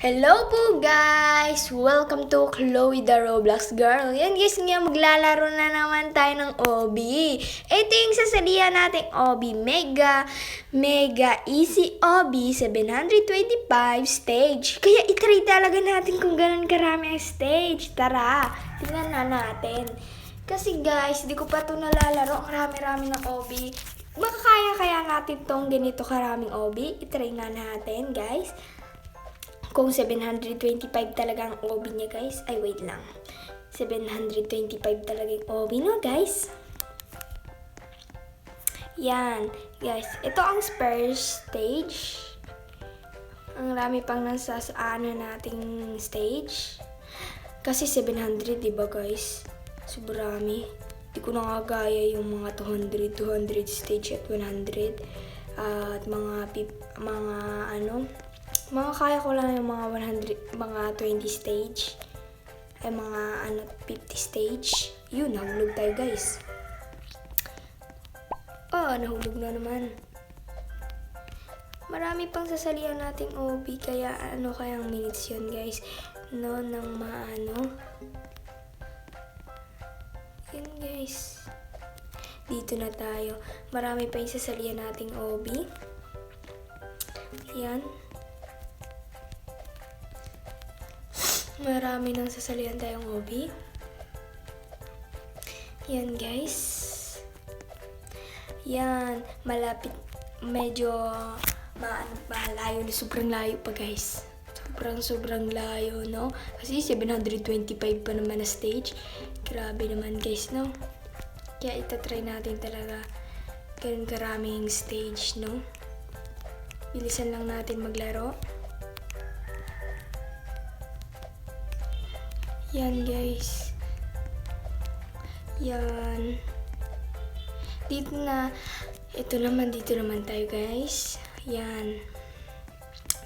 Hello po guys! Welcome to Chloe the Roblox Girl. Yan guys, nga maglalaro na naman tayo ng OB. Ito yung sasalihan nating OB Mega, Mega Easy OB 725 stage. Kaya itry talaga natin kung ganun karami ang stage. Tara, tingnan na natin. Kasi guys, di ko pa ito nalalaro. Ang rami-rami ng OB. Makakaya kaya natin tong ganito karaming OB? Itry nga natin guys kung 725 talaga ang OB niya guys. Ay, wait lang. 725 talaga yung OB no guys. Yan. Guys, ito ang first stage. Ang rami pang nasa sa ano nating stage. Kasi 700, di ba guys? Sobrami. Di ko na nga gaya yung mga 200, 200 stage at 100. at mga mga ano, mga kaya ko lang yung mga 100, mga 20 stage. Ay mga ano, 50 stage. Yun, nahulog tayo guys. Oh, nahulog na naman. Marami pang sasalihan nating OB, kaya ano kayang minutes yun guys. No, ng maano. Yun guys. Dito na tayo. Marami pa yung sasalihan nating OB. Yan. Marami nang sasalihan tayong OB. Yan guys. Yan. Malapit. Medyo ma malayo na. Sobrang layo pa guys. Sobrang sobrang layo, no? Kasi 725 pa naman na stage. Grabe naman guys, no? Kaya itatry natin talaga ganun karaming stage, no? Bilisan lang natin maglaro. Yan guys. Yan. Dito na. Ito naman, dito naman tayo guys. Yan.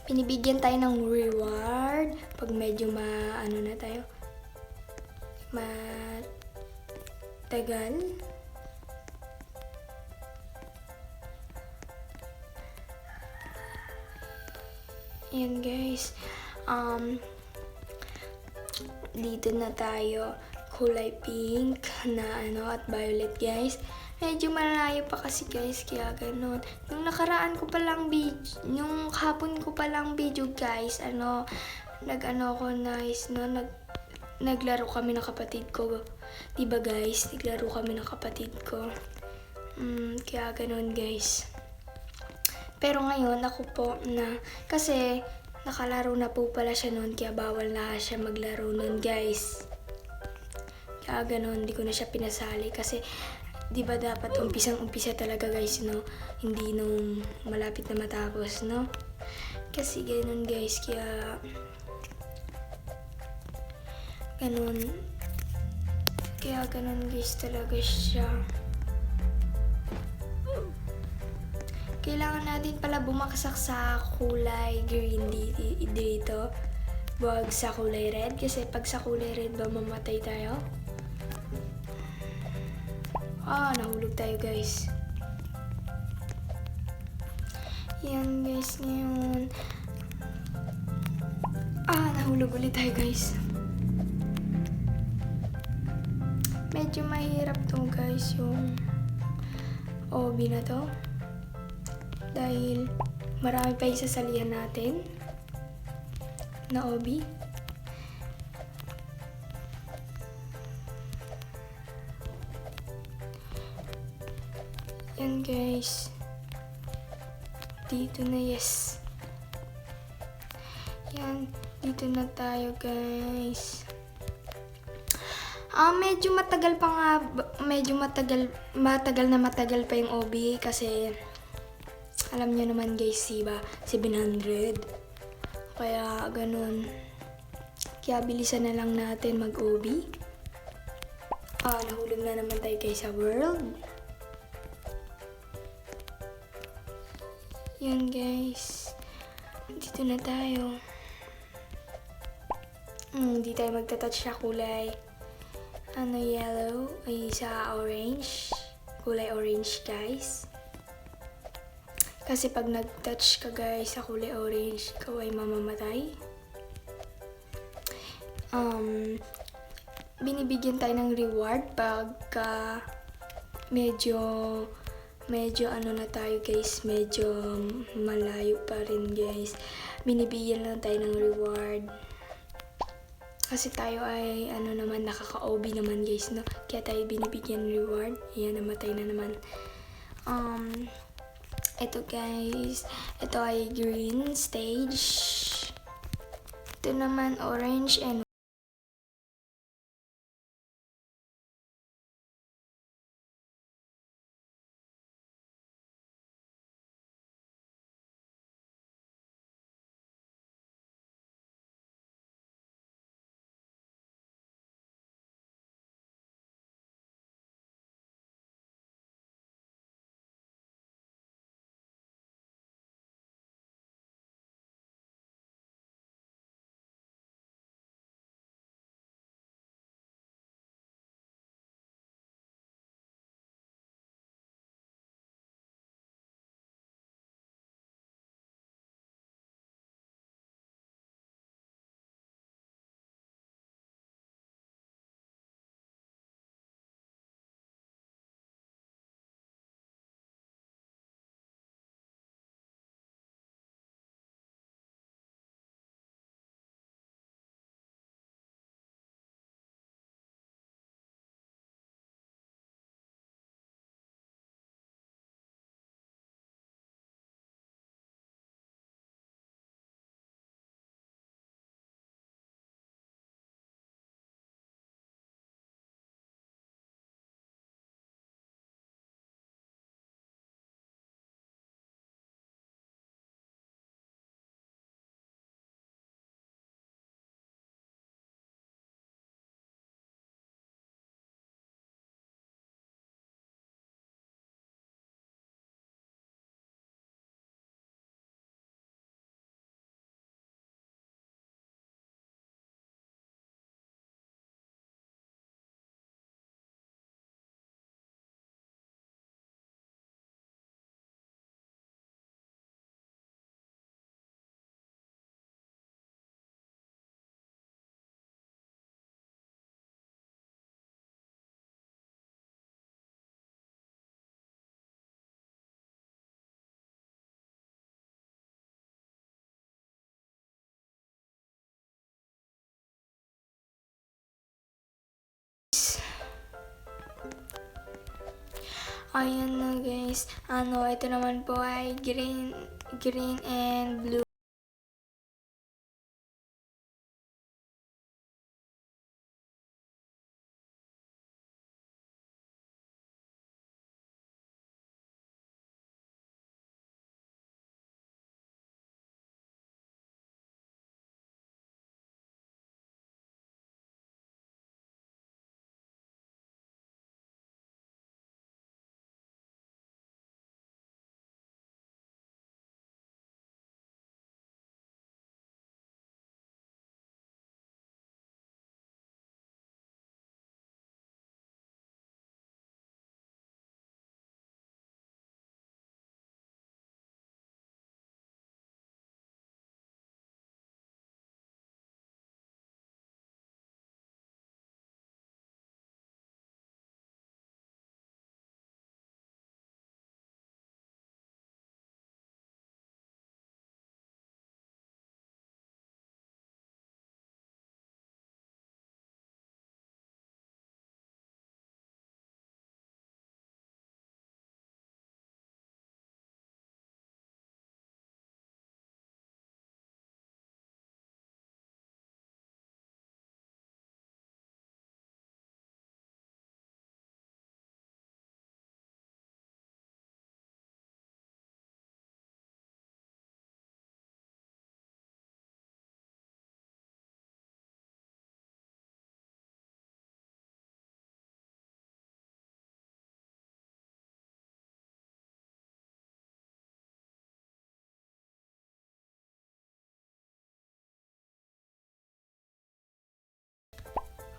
Pinibigyan tayo ng reward. Pag medyo ma, ano na tayo. Matagal. Yan guys. Um, dito na tayo. Kulay pink na ano at violet guys. Medyo malayo pa kasi guys kaya ganun. Yung nakaraan ko pa lang video yung hapon ko pa lang video guys ano nag ano ko nice no? Nag naglaro kami ng kapatid ko. Diba guys? Naglaro kami ng kapatid ko. Mm, kaya ganun guys. Pero ngayon ako po na kasi nakalaro na po pala siya noon kaya bawal na siya maglaro noon guys. Kaya ganun, hindi ko na siya pinasali kasi di ba dapat umpisang umpisa talaga guys no? Hindi nung malapit na matapos no? Kasi ganun guys kaya ganun. Kaya ganun guys talaga siya kailangan natin pala bumaksak sa kulay green di- di- dito. Huwag sa kulay red. Kasi pag sa kulay red ba mamatay tayo? Ah, nahulog tayo guys. Yan guys ngayon. Ah, nahulog ulit tayo guys. Medyo mahirap to guys yung OB na to dahil marami pa yung sasalihan natin na OB. Yan guys. Dito na yes. Yan. Dito na tayo guys. Ah, medyo matagal pa nga, medyo matagal, matagal na matagal pa yung OB kasi alam niyo naman guys, diba? 700. Kaya ganun. Kaya bilisan na lang natin mag-OB. Ah, nahulog na naman tayo guys sa world. Yan guys. Dito na tayo. Hmm, di tayo magta-touch sa kulay. Ano, yellow. Ay, sa orange. Kulay orange guys. Kasi pag nag-touch ka guys sa kulay orange, ikaw ay mamamatay. um, binibigyan tayo ng reward pagka medyo medyo ano na tayo guys, medyo malayo pa rin guys. Binibigyan lang tayo ng reward. Kasi tayo ay ano naman nakaka-OB naman guys, no? Kaya tayo binibigyan reward. Ayan, namatay na naman. Um, ito guys, ito ay green stage. Ito naman orange and Ayan na guys. Ano, ito naman po ay green, green and blue.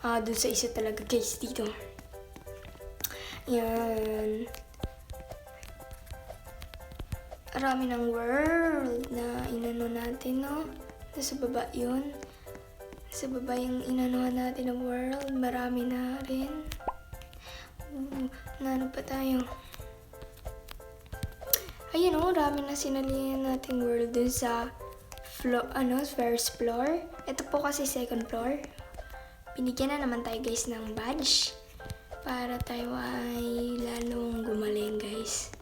Ah, dun sa isa talaga guys dito. Yan. Marami ng world na inano natin, no? Nasa baba yun. Sa baba yung inanuhan natin ng world. Marami na rin. Uh, nano pa tayo? Ayun oh, marami na sinalihan nating world dun sa floor, ano, first floor. Ito po kasi second floor. Binigyan na naman tayo guys ng badge para tayo ay lalong gumaling guys.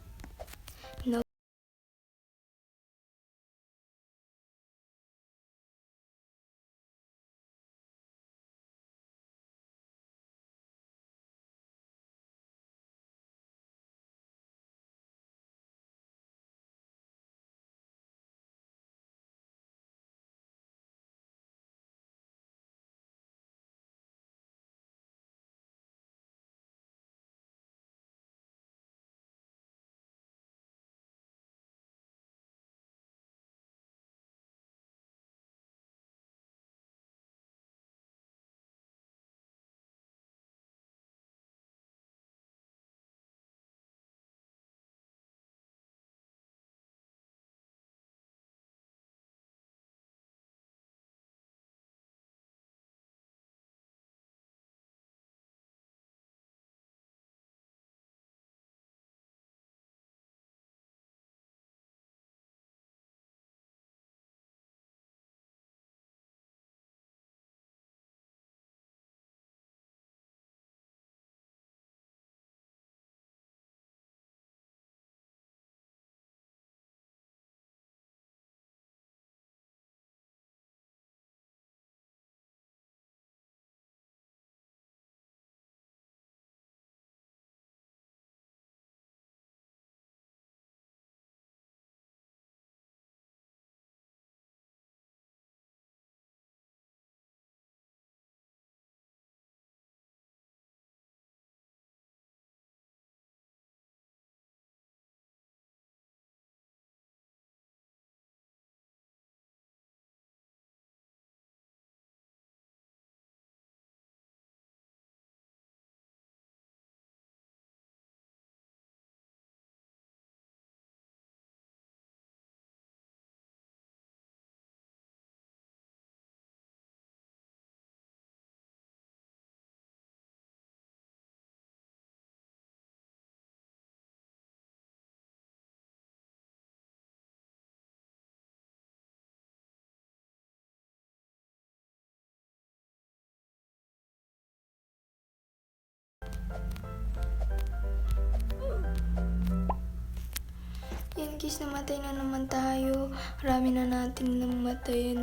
Yan guys, namatay na naman tayo. Marami na nating namatay.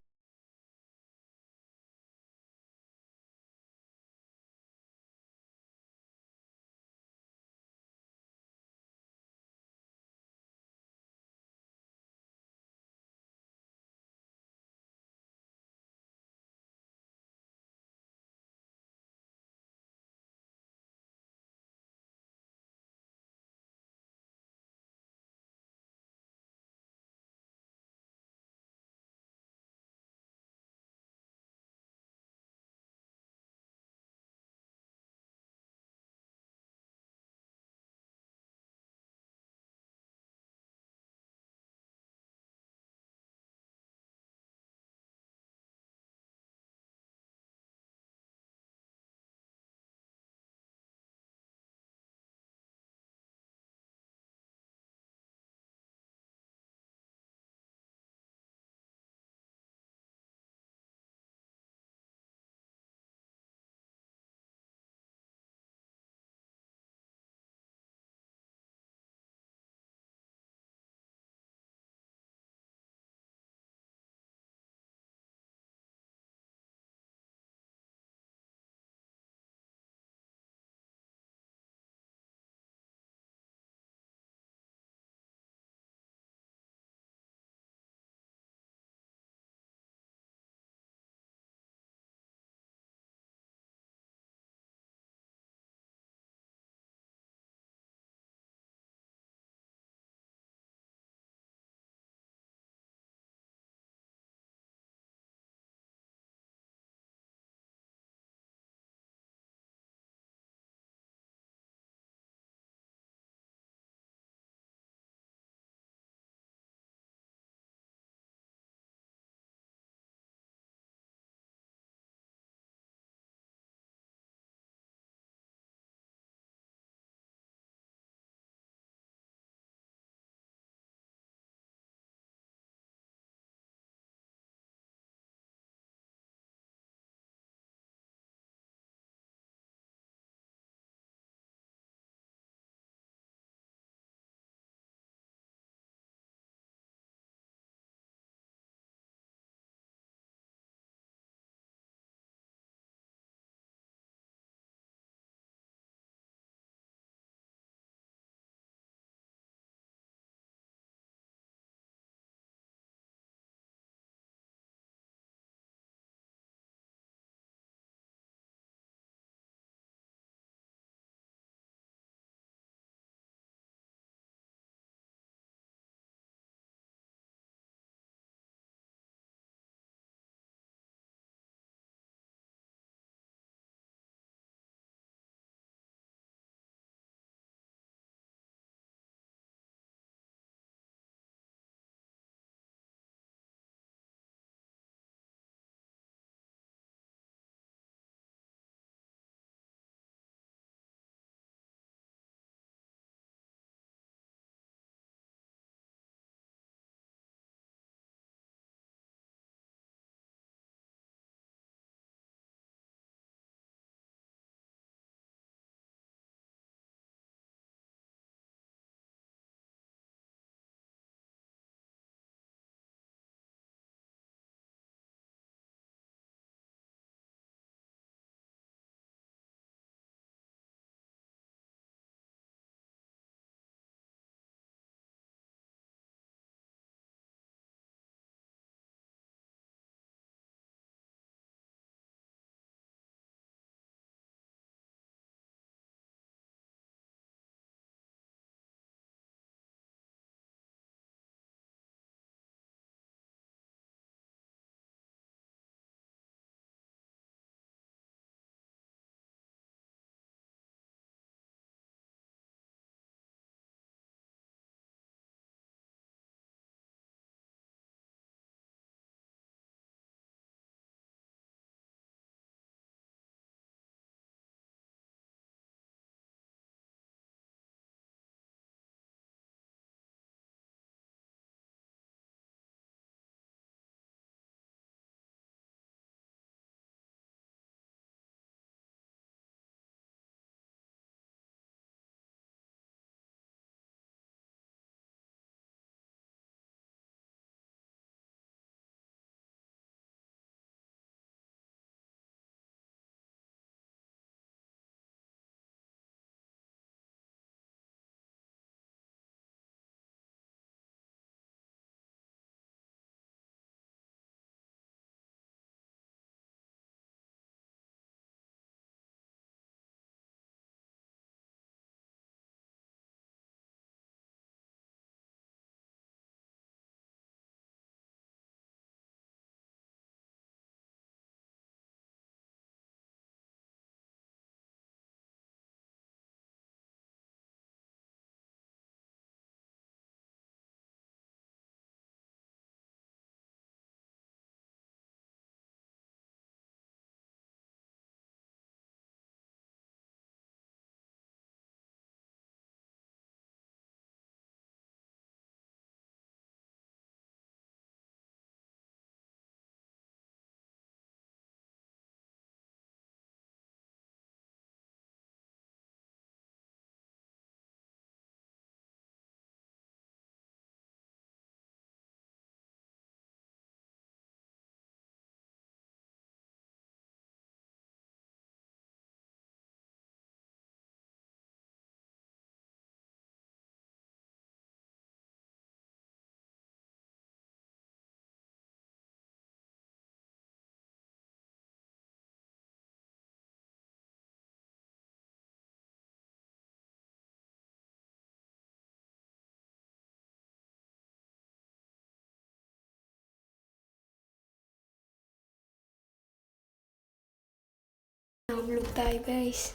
Nahulog tayo guys.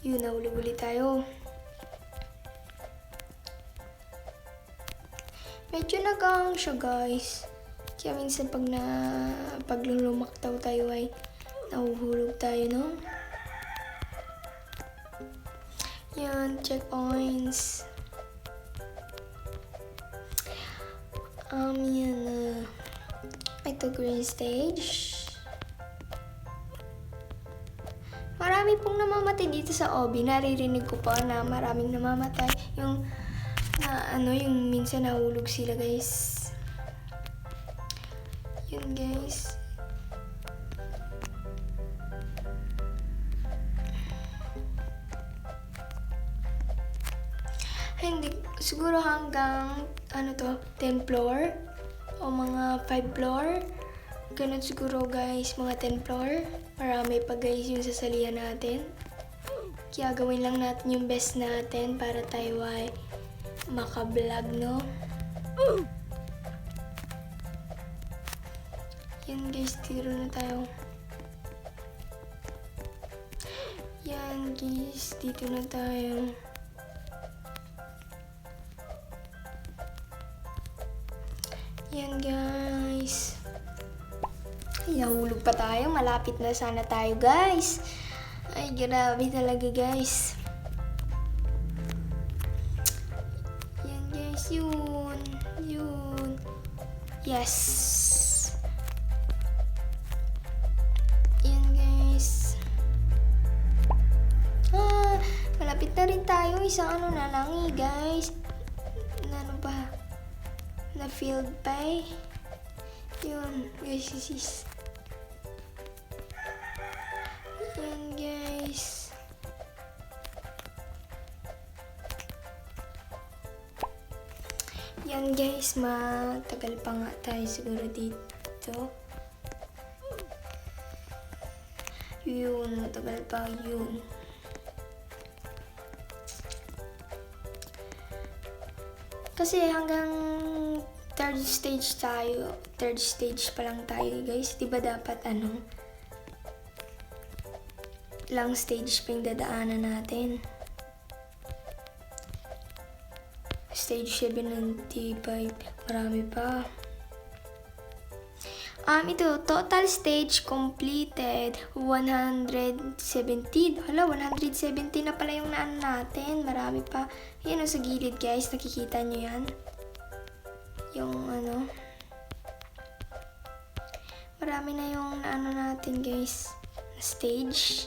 Yun, nahulog ulit tayo. Medyo nagang siya guys. Kaya minsan pag na pag lumaktaw tayo ay nahuhulog tayo, no? Yan, checkpoints. Um, yan na. ito, green stage. Marami pong namamatay dito sa OB. Naririnig ko pa na maraming namamatay. Yung, na, ano, yung minsan nahulog sila, guys. Yun, guys. Hindi, siguro hanggang, ano to, 10 floor o mga 5 floor. Ganun siguro guys, mga 10 floor. Marami pa guys yung sasalihan natin. Kaya gawin lang natin yung best natin para tayo ay makablog, no? Yan guys, tiro na tayo. Yan guys, dito na tayo. Yan guys. Ay, nahulog pa tayo. Malapit na sana tayo guys. Ay, grabe talaga guys. Yan guys, yun. Yun. Yes. Yan guys. Ah, malapit na rin tayo. Isang ano na lang eh guys. Ano ba? na field pa eh. Yun, guys, this is... Yan, guys. Yan, guys, matagal pa nga tayo siguro dito. Yun, matagal pa yun. Kasi hanggang third stage tayo, third stage pa lang tayo guys. Di ba dapat ano, lang stage pa yung dadaanan natin. Stage 7 and 5, marami pa. Um, ito, total stage completed, 117. Hala, 117 na pala yung naan natin. Marami pa. Yan o, sa gilid guys, nakikita nyo yan. Yung ano. Marami na yung ano natin guys, stage.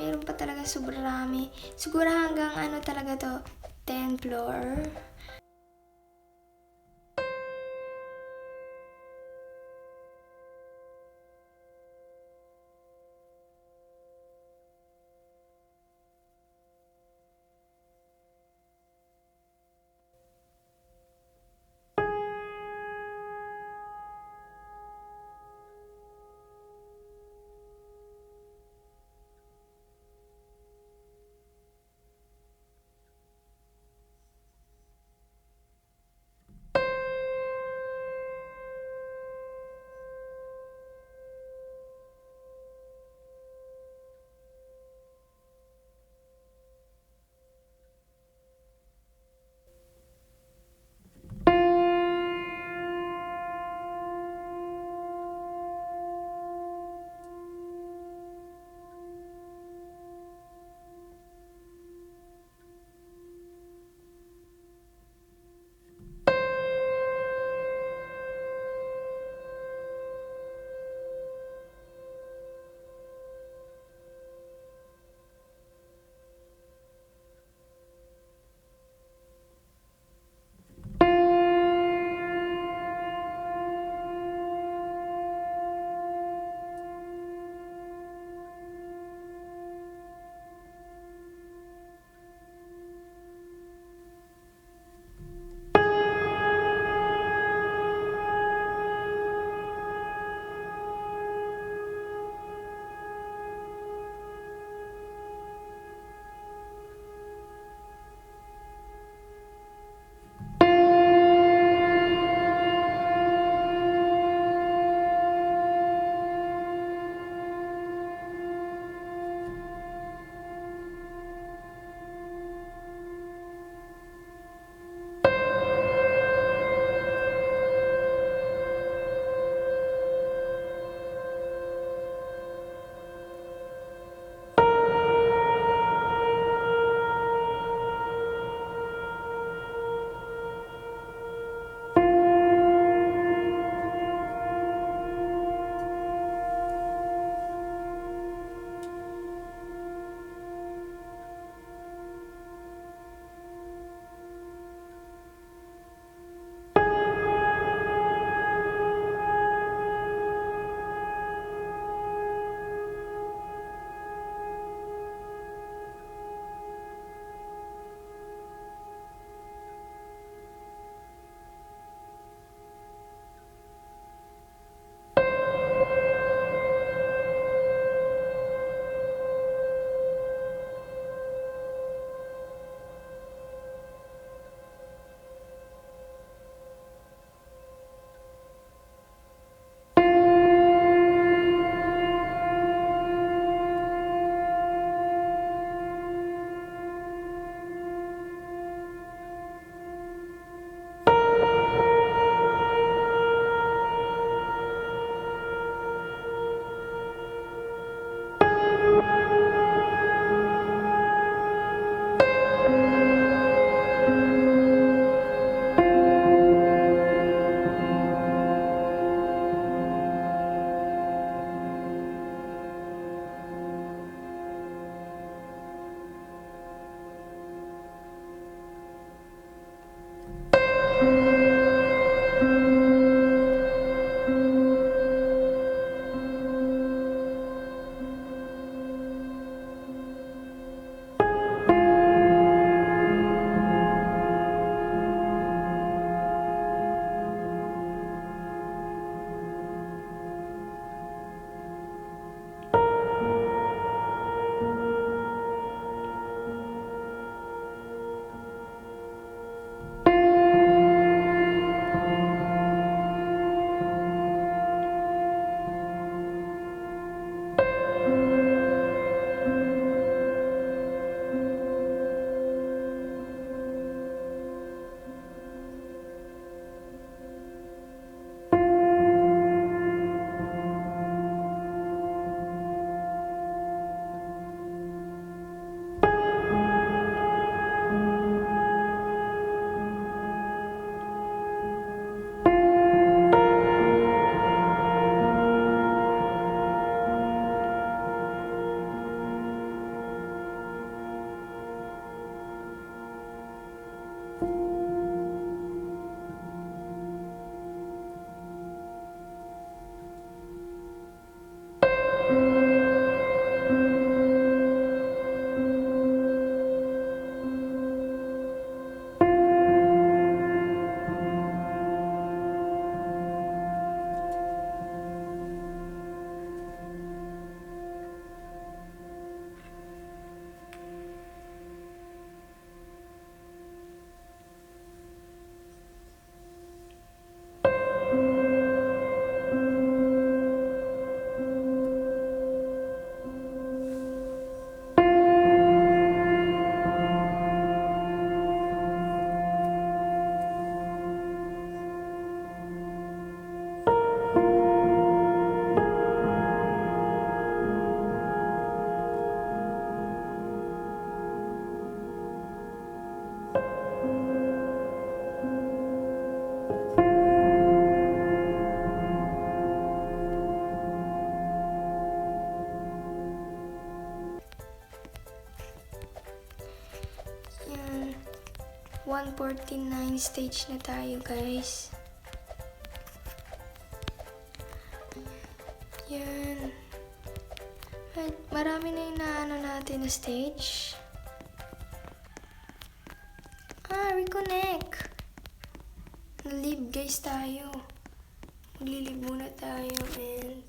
Meron pa talaga sobrang rami. Siguro hanggang ano talaga to, 10 floor. 149 stage na tayo, guys. Yan. Marami na yung naano natin na stage. Ah, reconnect. Live guys tayo. Maglilive muna tayo and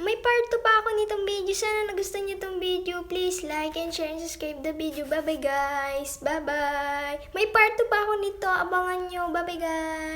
may part 2 pa ako nitong video. Sana nagustuhan niyo tong video. Please like and share and subscribe the video. Bye-bye guys. Bye-bye. May part 2 pa ako nito. Abangan nyo. Bye-bye guys.